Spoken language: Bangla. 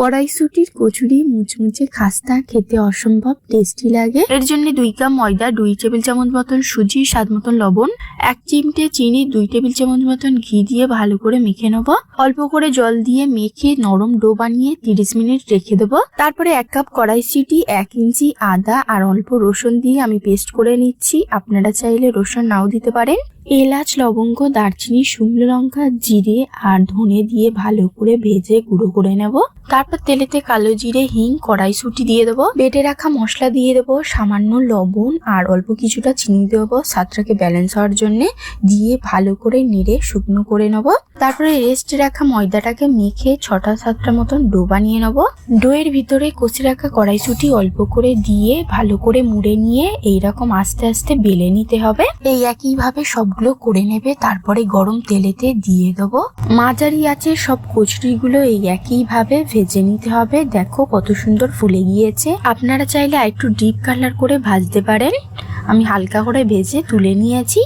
কড়াইশুটির কচুরি, মুচমুচে খাস্তা, খেতে অসম্ভব টেস্টি লাগে। এর জন্য দুই কাপ ময়দা, দুই টেবিল চামচ মতন সুজি, স্বাদ মতন লবণ, এক চিমটে চিনি, দুই টেবিল চামচ মতন ঘি দিয়ে ভালো করে মেখে নেব। অল্প করে জল দিয়ে মেখে নরম ডো বানিয়ে তিরিশ মিনিট রেখে দেবো। তারপরে এক কাপ কড়াইশুটি, এক ইঞ্চি আদা আর অল্প রসুন দিয়ে আমি পেস্ট করে নিচ্ছি। আপনারা চাইলে রসুন নাও দিতে পারেন। এলাচ, লবঙ্গ, দারচিনি, শুকনো লঙ্কা, জিরে আর ধনে দিয়ে ভালো করে ভেজে গুঁড়ো করে নেব। তারপর তেলেতে কালো জিরে, হিং, কড়াইশুটি দিয়ে দেবো। বেটে রাখা মশলা দিয়ে দেবো, সামান্য লবণ আর অল্প কিছুটা চিনি দেবো। স্বাদটাকে ব্যালেন্স হওয়ার জন্য দিয়ে ভালো করে নেড়ে শুকনো করে নেব। তারপরে রেস্টে রাখা ময়দাটাকে মেখে ছটা সাতটা মতন ডো বানিয়ে নেব। ডোয়ের ভিতরে কষে রাখা কড়াইশুটি অল্প করে দিয়ে ভালো করে মুড়ে নিয়ে এইরকম আস্তে আস্তে বেলে নিতে হবে। এই একইভাবে সবগুলো করে নেবে, তারপরে গরম তেলেতে দিয়ে দেবো। মাঝারি আছে সব কচুরিগুলো এই একইভাবে ভেজে নিতে হবে। দেখো কত সুন্দর ফুলে গিয়েছে। আপনারা চাইলে একটু ডিপ কালার করে ভাজতে পারেন। আমি হালকা করে ভেজে তুলে নিয়েছি।